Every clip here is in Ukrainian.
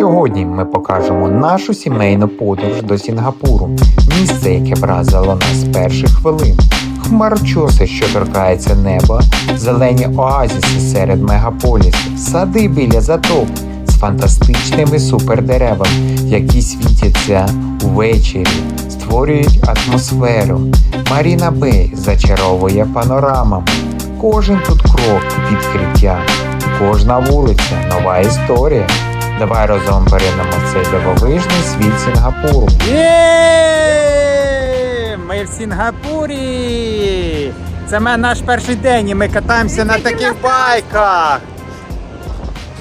Сьогодні ми покажемо нашу сімейну подорож до Сінгапуру, місце, яке вразило нас з перших хвилин. Хмарочоси, що торкається неба, зелені оазіси серед мегаполісів, сади біля заток з фантастичними супердеревами, які світяться увечері, створюють атмосферу. Маріна Бей зачаровує панорамами. Кожен тут крок відкриття, кожна вулиця нова історія. Давай разом перейдемо цей дивовижний світ Сінгапуру. Є! Ми в Сінгапурі! Це ме- наш перший день і ми катаємося на таких байках.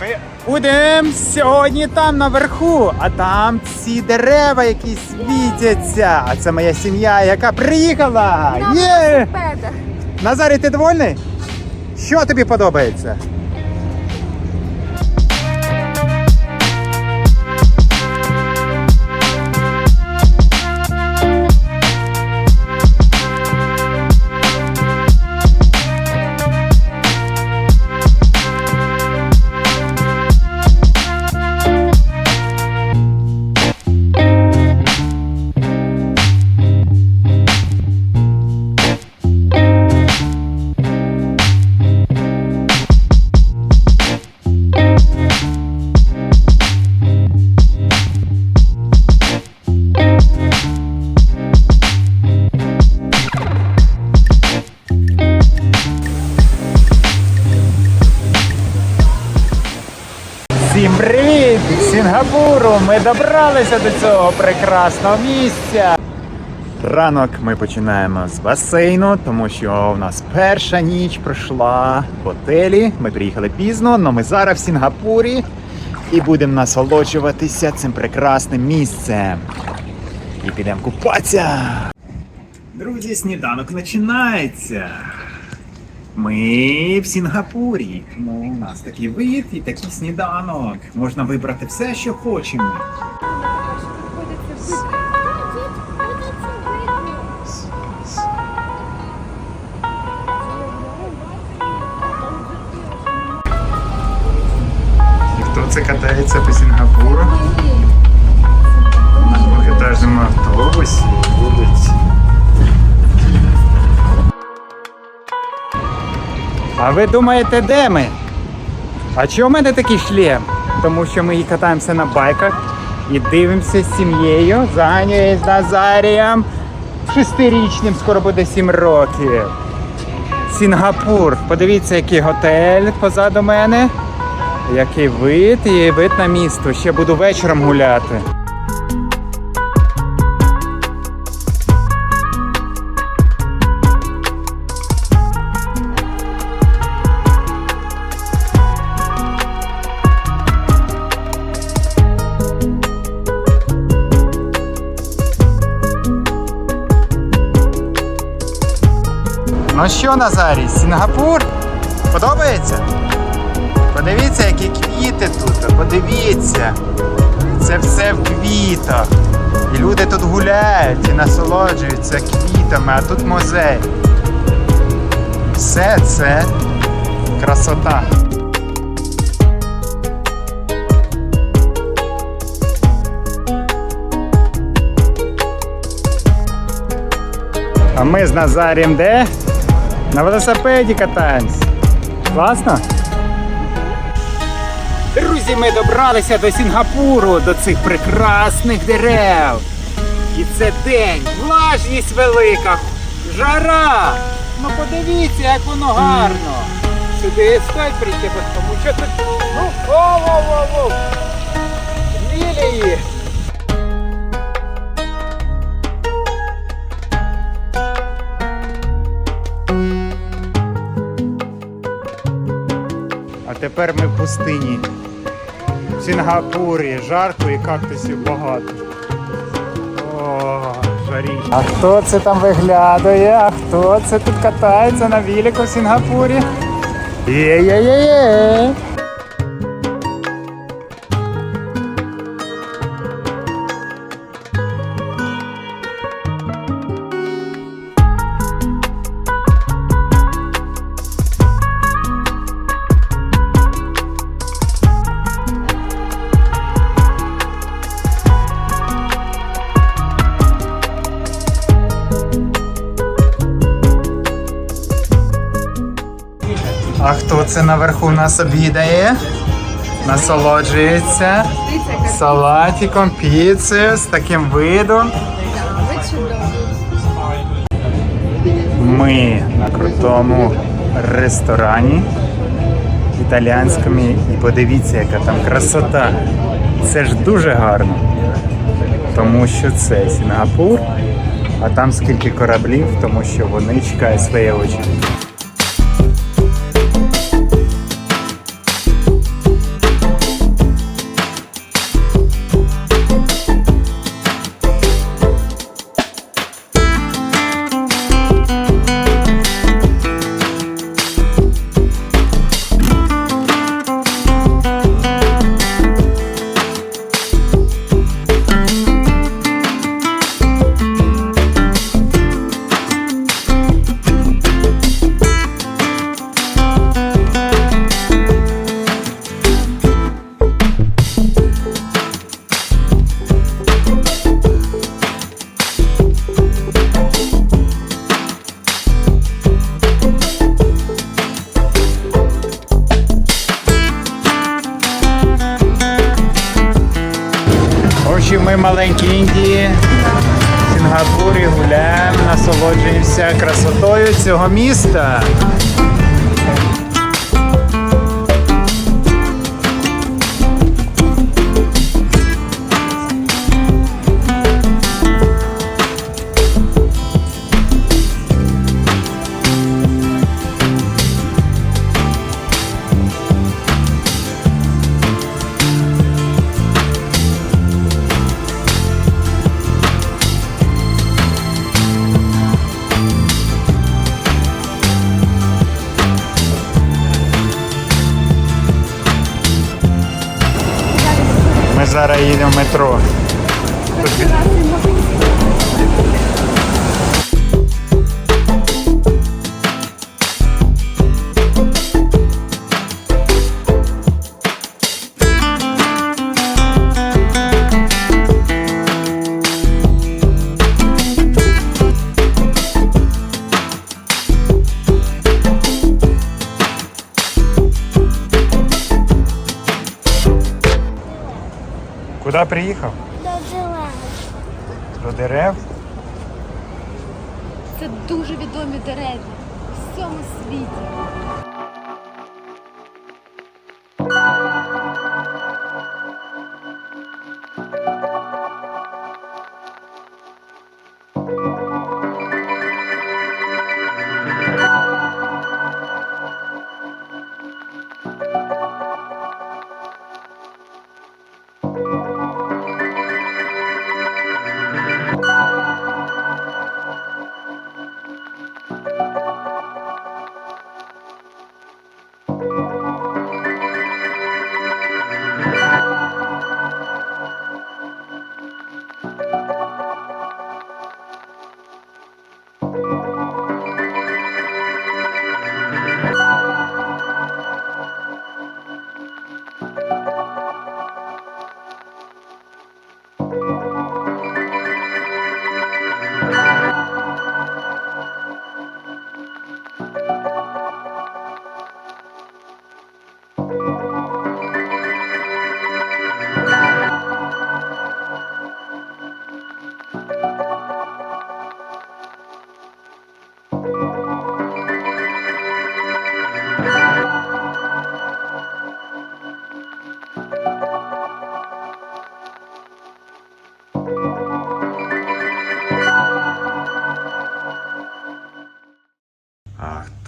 Ми будемо сьогодні там наверху, а там ці дерева, які світяться. А це моя сім'я, яка приїхала! Є! Назарій, ти довольний? Що тобі подобається? З Ми добралися до цього прекрасного місця. Ранок ми починаємо з басейну, тому що у нас перша ніч пройшла в готелі. Ми приїхали пізно, але ми зараз в Сінгапурі і будемо насолоджуватися цим прекрасним місцем. І підемо купатися. Друзі, сніданок починається. Ми в Сінгапурі. Тому у нас такий вид і такий сніданок. Можна вибрати все, що хочемо. Хто це катається по Сінгапуру? А ви думаєте, де ми? А чого в мене такий шлем? Тому що ми катаємося на байках і дивимося з сім'єю з Анією, з Назарієм. Шестирічним, скоро буде сім років. Сінгапур. Подивіться, який готель позаду мене. Який вид і вид на місто. Ще буду вечором гуляти. Ну що, Назарій, Сінгапур? Подобається? Подивіться, які квіти тут. Подивіться. Це все в квітах. І люди тут гуляють і насолоджуються квітами, а тут музей. Все це красота. А ми з Назарієм де? На велосипеді катаємось. Класно? Друзі, ми добралися до Сінгапуру, до цих прекрасних дерев. І це день, влажність велика, жара. Ну подивіться, як воно гарно. Сюди стоїть прийти, тому що тут. Ну, воу-воу-воу-воу. Лілії. Тепер ми в пустині. В Сінгапурі жарко і кактусів багато. О, жаріще. А хто це там виглядає? А хто це тут катається на віліку в Сінгапурі? Є-є-є-є! А хто це наверху нас обідає? Насолоджується салатиком, піцею з таким видом. Ми на крутому ресторані італіянському і подивіться, яка там красота. Це ж дуже гарно. Тому що це Сінгапур, а там скільки кораблів, тому що вони чекають своєї очі. Зараз їдемо в метро. Куди приїхав? До дерев. Це дуже відомі дерева у всьому світі.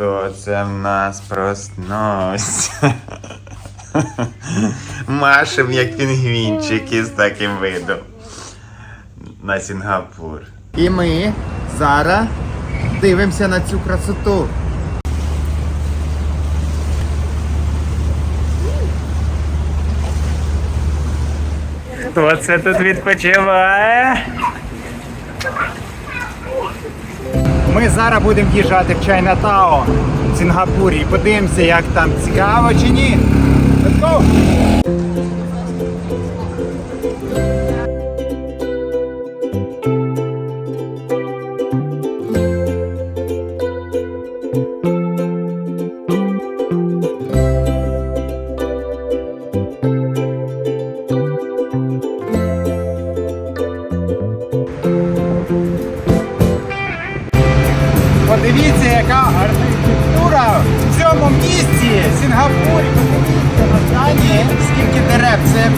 Хто це в нас проснувся? Машем як пінгвінчики з таким видом. На Сінгапур. І ми зараз дивимося на цю красоту. Хто це тут відпочиває? Ми зараз будемо їжджати в Чайнатао в Сінгапурі і подивимося, як там цікаво чи ні. Let's go! Подивіться, яка архітектура в цьому місті, Сінгапурі. Подивіться скільки дерев. Це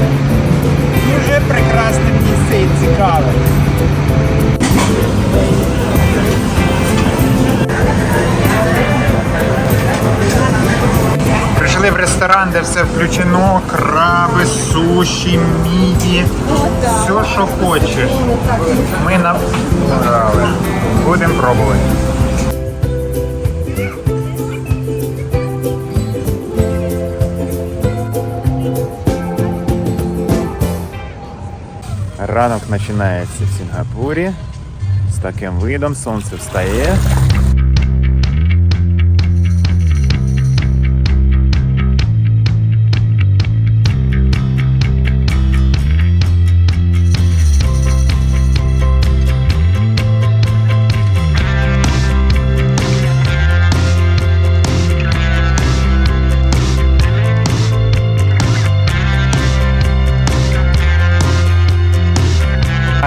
дуже прекрасне місце і цікаве. Прийшли в ресторан, де все включено, крави, суші, міді, все, що хочеш. Ми набрали. Будемо пробувати. Ранок починається в Сінгапурі. З таким видом сонце встає.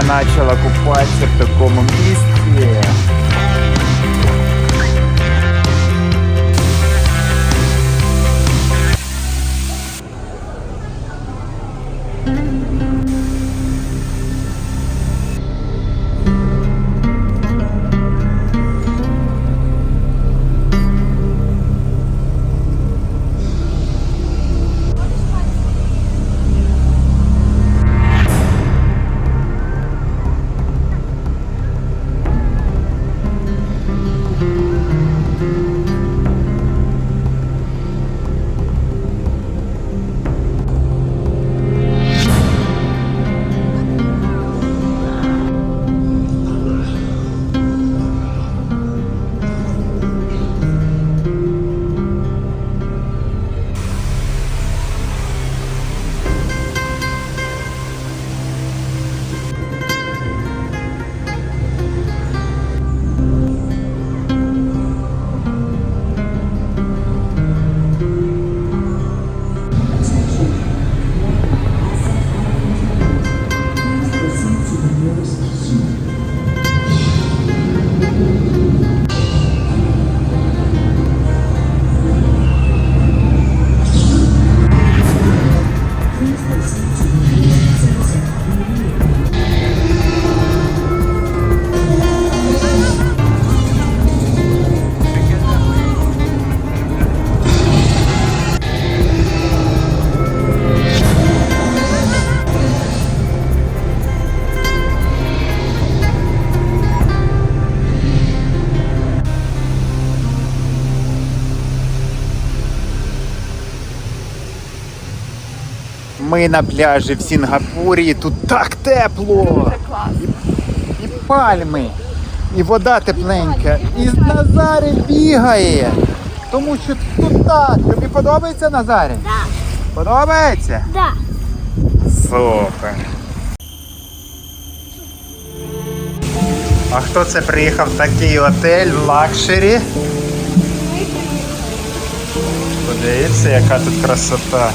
Почала купатися в такому місці. Ми на пляжі в Сінгапурі, тут так тепло. І, і пальми, і вода тепленька. І Назарі бігає. Тому що тут так. Тобі подобається Назарі? Так. Подобається? Да. Супер. А хто це приїхав в такий отель в лакшері? Подивіться, яка тут красота.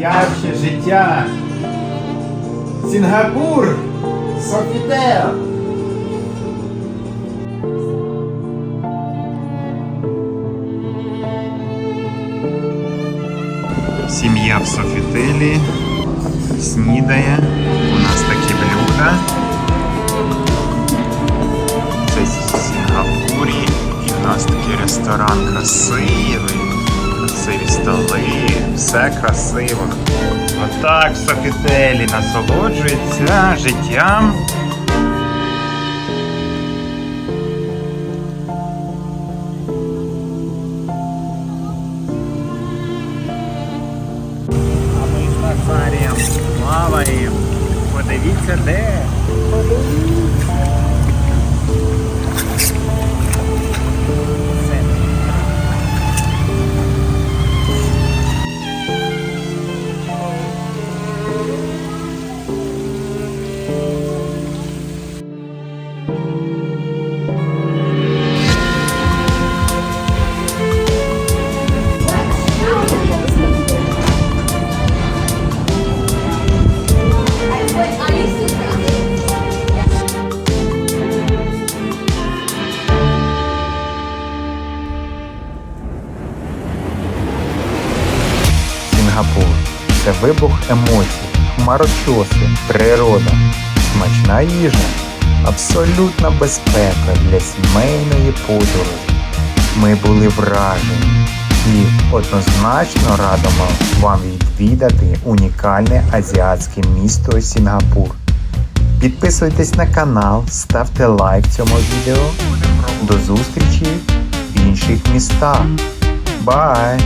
Це життя. Сінгапур! Софітел! Сім'я в Софітелі снідає. У нас такі блюда. Це Сінгапурі. І в нас такий ресторан красивий. Красиві столи, все красиво. Отак в Софітелі насолоджується життям. Сінгапур це вибух емоцій, хмарочоси, природа, смачна їжа, абсолютна безпека для сімейної подорожі. Ми були вражені і однозначно радимо вам відвідати унікальне азіатське місто Сінгапур. Підписуйтесь на канал, ставте лайк цьому відео. До зустрічі в інших містах. Бай!